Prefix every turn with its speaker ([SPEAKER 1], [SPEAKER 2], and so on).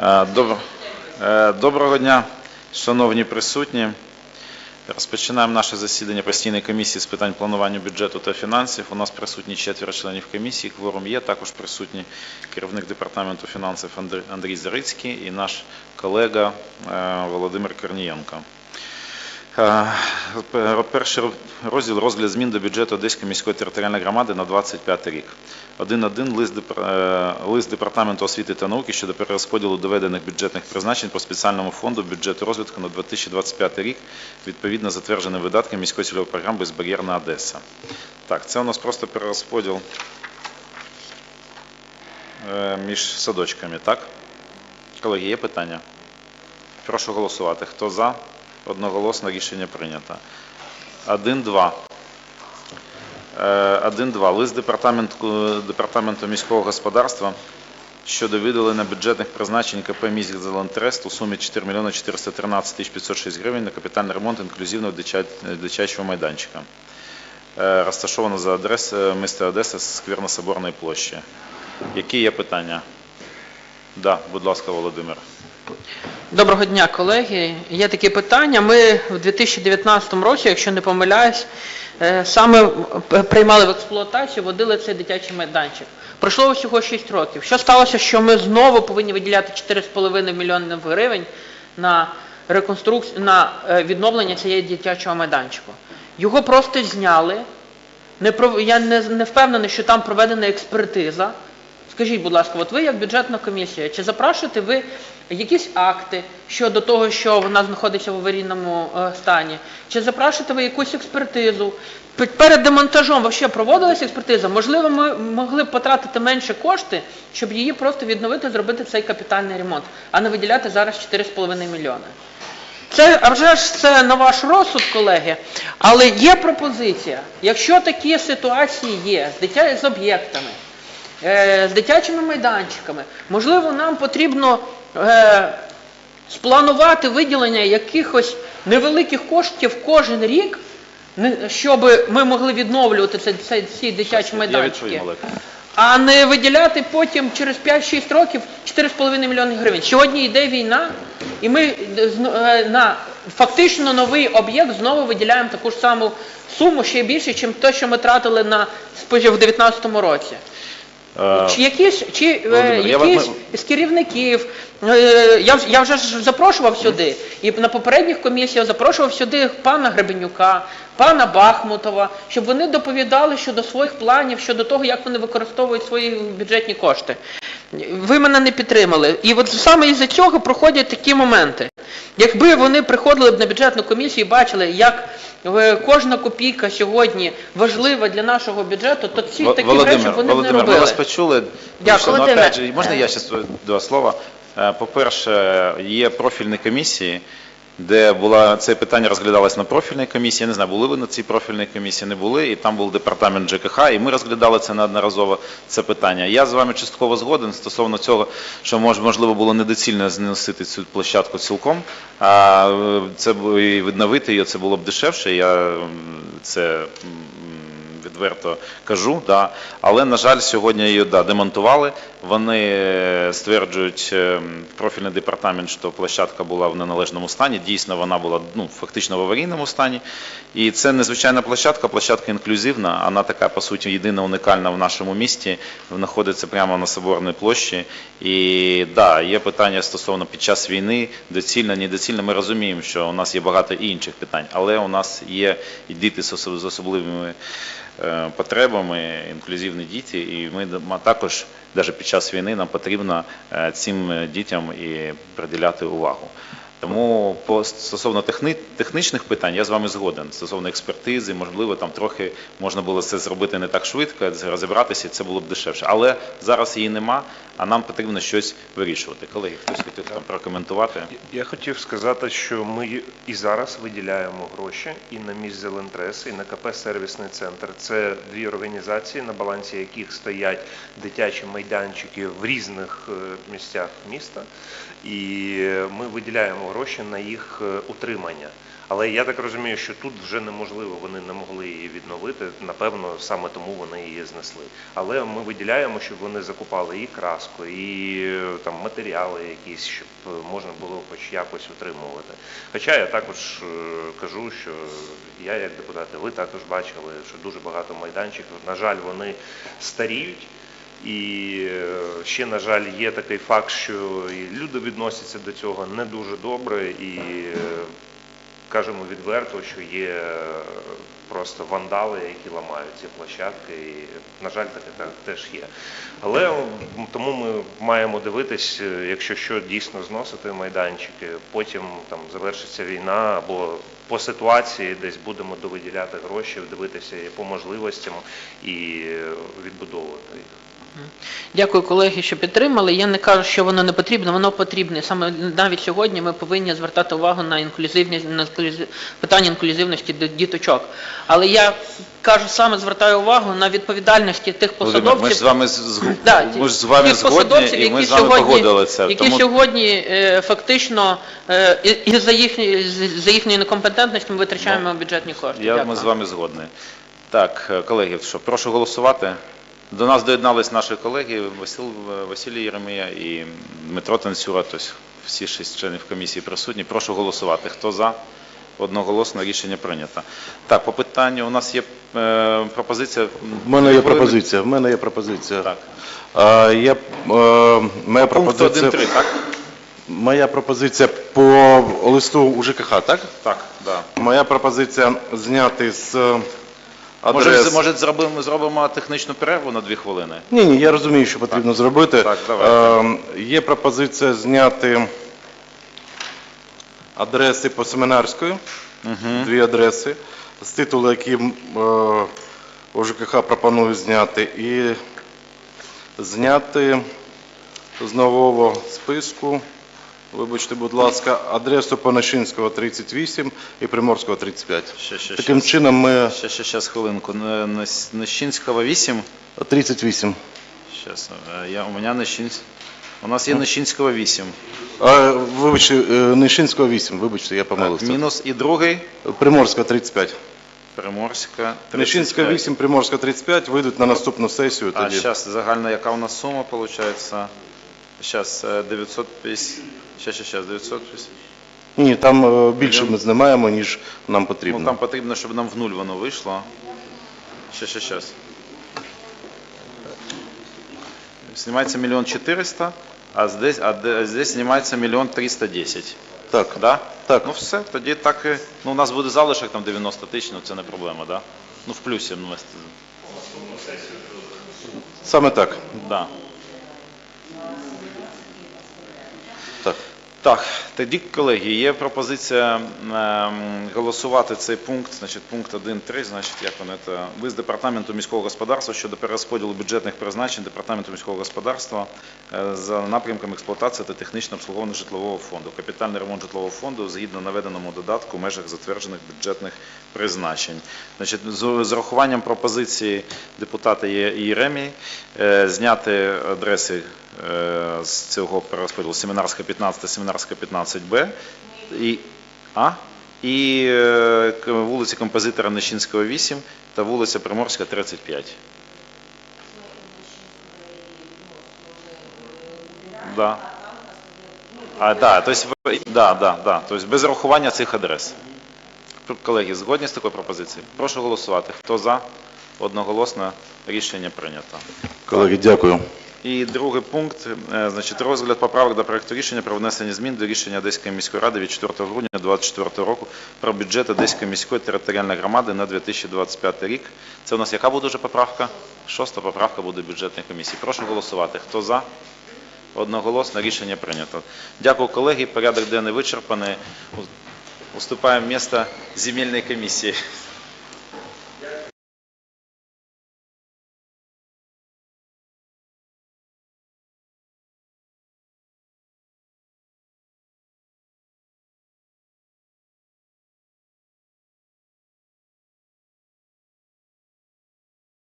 [SPEAKER 1] Е, е, Доброго дня, шановні присутні. Розпочинаємо наше засідання постійної комісії з питань планування бюджету та фінансів. У нас присутні четверо членів комісії. Кворум є. Також присутні керівник департаменту фінансів Андр- Андрій Зарицький і наш колега е, Володимир Корнієнко. Пер- Перший розділ розгляд змін до бюджету Одеської міської територіальної громади на 25 рік. 1.1 лист, е, лист департаменту освіти та науки щодо перерозподілу доведених бюджетних призначень по спеціальному фонду бюджету розвитку на 2025 рік відповідно затвердженим видаткам міської цільової програми «Безбар'єрна Одеса». Так, це у нас просто перерозподіл е, між садочками, так? Колеги, є питання? Прошу голосувати. Хто за? Одноголосно рішення прийнято. 1-2. Е, 1-2. Лист департаменту, департаменту міського господарства щодо виділення бюджетних призначень КП «Міськ Зелентрест» у сумі 4 мільйони 413 тисяч 506 гривень на капітальний ремонт інклюзивного дитячого майданчика. Е, Розташовано за адресою міста Одеса, сквер на Соборній площі. Які є питання? Да, будь ласка, Володимир.
[SPEAKER 2] Доброго дня, колеги. Є таке питання. Ми в 2019 році, якщо не помиляюсь, е, саме приймали в експлуатацію, водили цей дитячий майданчик. Пройшло всього 6 років. Що сталося, що ми знову повинні виділяти 4,5 мільйони гривень на реконструкцію, на е, відновлення цієї дитячого майданчику. Його просто зняли. Я не, не впевнений, що там проведена експертиза. Скажіть, будь ласка, от ви як бюджетна комісія, чи запрашуєте ви якісь акти щодо того, що вона знаходиться в аварійному е, стані? Чи запрашуєте ви якусь експертизу? Перед демонтажом взагалі проводилася експертиза? Можливо, ми могли б потратити менше кошти, щоб її просто відновити, зробити цей капітальний ремонт, а не виділяти зараз 4,5 мільйони. Це, а вже ж це на ваш розсуд, колеги. Але є пропозиція. Якщо такі ситуації є з дитя з об'єктами, з дитячими майданчиками, можливо, нам потрібно е, спланувати виділення якихось невеликих коштів кожен рік, щоб ми могли відновлювати ці дитячі майданчики. А не виділяти потім через 5-6 років 4,5 мільйони гривень. Сьогодні йде війна, і ми е, е, на фактично новий об'єкт знову виділяємо таку ж саму суму, ще більше, ніж те, що ми тратили на в 2019 році.
[SPEAKER 1] Е,
[SPEAKER 2] Чи якісь, чи е,
[SPEAKER 1] Володимир, я
[SPEAKER 2] якісь
[SPEAKER 1] вам-
[SPEAKER 2] з керівників, е, я, вже- я вже ж запрошував сюди, і на попередніх комісіях запрошував сюди пана Гребенюка, пана Бахмутова, щоб вони доповідали щодо своїх планів, щодо того, як вони використовують свої бюджетні кошти. Ви мене не підтримали. І от саме із-за цього проходять такі моменти. Якби вони приходили б на бюджетну комісію і бачили, як кожна копійка сьогодні важлива для нашого бюджету, то ці такі
[SPEAKER 1] Володимир,
[SPEAKER 2] речі вони Володимир, не
[SPEAKER 1] Володимир, ми вас почули.
[SPEAKER 2] Дякую.
[SPEAKER 1] Ну,
[SPEAKER 2] Володимир,
[SPEAKER 1] опять же, можна я ще два слова? Е, По-перше, є профільні комісії, де була це питання розглядалось на профільній комісії. Я не знаю, були ви на цій профільній комісії, не були, і там був департамент ЖКХ, і ми розглядали це неодноразово це питання. Я з вами частково згоден стосовно цього, що мож- можливо було недоцільно зносити цю площадку цілком, а е, це і відновити її, це було б дешевше. Я це відверто кажу. Да. Але, на жаль, сьогодні її да, демонтували. Вони е, стверджують, е, профільний департамент, що площадка була в неналежному стані. Дійсно, вона була ну, фактично в аварійному стані. І це незвичайна площадка, площадка інклюзивна. Вона така, по суті, єдина унікальна в нашому місті. Знаходиться прямо на Соборній площі. І да, є питання стосовно під час війни, доцільно, недоцільно. Ми розуміємо, що у нас є багато інших питань, але у нас є і діти з особливими потребами, інклюзивні діти, і ми також, навіть під час війни, нам потрібно е, цим е, дітям і приділяти увагу. Тому по стосовно техни- технічних питань я з вами згоден. Стосовно експертизи, можливо, там трохи можна було це зробити не так швидко, розібратися, і це було б дешевше. Але зараз її нема, а нам потрібно щось вирішувати. Колеги, хтось хотів там прокоментувати?
[SPEAKER 3] Я хотів сказати, що ми і зараз виділяємо гроші і на міст Зелентрес, і на КП Сервісний центр. Це дві організації, на балансі яких стоять дитячі майданчики в різних е, місцях міста. І ми виділяємо гроші на їх е, утримання. Але я так розумію, що тут вже неможливо, вони не могли її відновити. Напевно, саме тому вони її знесли. Але ми виділяємо, щоб вони закупали і краску, і е, там матеріали якісь, щоб е, можна було хоч якось утримувати. Хоча я також кажу, що я як депутат, ви також бачили, що дуже багато майданчиків. На жаль, вони старіють. І е, ще, на жаль, є такий факт, що люди відносяться до цього не дуже добре, і е, кажемо відверто, що є е, просто вандали, які ламають ці площадки, і, на жаль, таке так теж є. Але тому ми маємо дивитись, якщо що дійсно зносити майданчики, потім там завершиться війна або по ситуації десь будемо довиділяти гроші, дивитися по можливостям і відбудовувати їх.
[SPEAKER 2] Дякую, колеги, що підтримали. Я не кажу, що воно не потрібно, воно потрібне. Саме навіть сьогодні ми повинні звертати увагу на інклюзивність, на питання інклюзивності діточок. Але я кажу, саме звертаю увагу на відповідальності тих посадовців.
[SPEAKER 1] ми ж з вами
[SPEAKER 2] Да,
[SPEAKER 1] ми ж з вами згодні, і ми з вами погодили це.
[SPEAKER 2] Які
[SPEAKER 1] Тому
[SPEAKER 2] сьогодні е, фактично е, і- за їхні за їхньої некомпетентності ми витрачаємо бюджетні кошти.
[SPEAKER 1] я, ми з вами згодні. Так, е, колеги, що, прошу голосувати. До нас доєднались наші колеги Василь, Василій Єремія і Дмитро Танцюра, тобто всі шість членів комісії присутні. Прошу голосувати. Хто за? Одноголосно рішення прийнято. Так, по питанню у нас є е, пропозиція.
[SPEAKER 4] В мене є пропозиція. В мене є пропозиція.
[SPEAKER 1] Так.
[SPEAKER 4] А, я, е, моя
[SPEAKER 1] Пункт
[SPEAKER 4] пропозиція,
[SPEAKER 1] 1.3, так?
[SPEAKER 4] моя пропозиція по листу УЖКХ, так?
[SPEAKER 1] Так, да.
[SPEAKER 4] Моя пропозиція зняти з е,
[SPEAKER 1] Може,
[SPEAKER 4] адрес...
[SPEAKER 1] може зробимо, зробимо технічну перерву на дві хвилини?
[SPEAKER 4] Ні, ні, я розумію, що потрібно зробити.
[SPEAKER 1] Так, давайте.
[SPEAKER 4] Е, є пропозиція зняти адреси по семінарської, дві адреси, з титулу, які м, е, ОЖКХ пропонує зняти, і зняти з нового списку, вибачте, будь ласка, адресу Понашинського 38 і Приморського 35.
[SPEAKER 1] Ще, ще,
[SPEAKER 4] Таким
[SPEAKER 1] ще.
[SPEAKER 4] чином ми
[SPEAKER 1] Ще, ще, ще, хвилинку. На- на- Нищинського 8.
[SPEAKER 4] 38.
[SPEAKER 1] Сейчас, я, у меня Нищинсь... У нас є Нищинського 8.
[SPEAKER 4] А, вибачте, е, Нишинського 8, вибачте, я
[SPEAKER 1] Так,
[SPEAKER 4] помилився.
[SPEAKER 1] мінус і другий.
[SPEAKER 4] Приморська 35.
[SPEAKER 1] Приморська.
[SPEAKER 4] Нишинська
[SPEAKER 1] 35.
[SPEAKER 4] 8, Приморська 35 вийдуть на наступну сесію
[SPEAKER 1] А
[SPEAKER 4] тоді.
[SPEAKER 1] зараз загальна яка у нас сума виходить? Зараз 950. Ще, ще, ще, 950.
[SPEAKER 4] Ні, там е, більше ми знімаємо, ніж нам
[SPEAKER 1] Ну, там потрібно, щоб нам в нуль воно вийшло. Ще, ще, ще. Знімається мільйон 400, а здесь, а де- здесь знімається мільйон 310.
[SPEAKER 4] Так,
[SPEAKER 1] Да?
[SPEAKER 4] Так.
[SPEAKER 1] Ну все, тоді так і. Ну, у нас буде залишок там 90 тисяч, ну це не проблема, да? Ну в плюсі, ну, ми-
[SPEAKER 4] саме так.
[SPEAKER 1] да.
[SPEAKER 4] Так.
[SPEAKER 1] Тоді, колеги, є пропозиція ем, голосувати цей пункт, значить, пункт 1.3, значить, як воно це, лист Департаменту міського господарства щодо перерозподілу бюджетних призначень Департаменту міського господарства е, за напрямком експлуатації та технічного обслуговування житлового фонду. Капітальний ремонт житлового фонду згідно наведеному додатку в межах затверджених бюджетних призначень. Значить, з, урахуванням пропозиції депутата Є- Єремії е, зняти адреси з цього перерозподілу Семінарська 15, Семінарська 15Б і, а? і е, вулиця Композитора Нищинського 8 та вулиця Приморська 35. Да. А, да, то есть, да, да, да, то есть без рахування цих адрес. Колеги, згодні з такою пропозицією? Прошу голосувати. Хто за? Одноголосно рішення прийнято.
[SPEAKER 4] Колеги, дякую.
[SPEAKER 1] І другий пункт, е, значить, розгляд поправок до проекту рішення про внесення змін до рішення Одеської міської ради від 4 грудня 2024 року про бюджет Одеської міської територіальної громади на 2025 рік. Це у нас яка буде вже поправка? Шоста поправка буде бюджетної комісії. Прошу голосувати. Хто за? Одноголосно рішення прийнято. Дякую, колеги. Порядок денний вичерпаний. Уступаємо місце земельної комісії.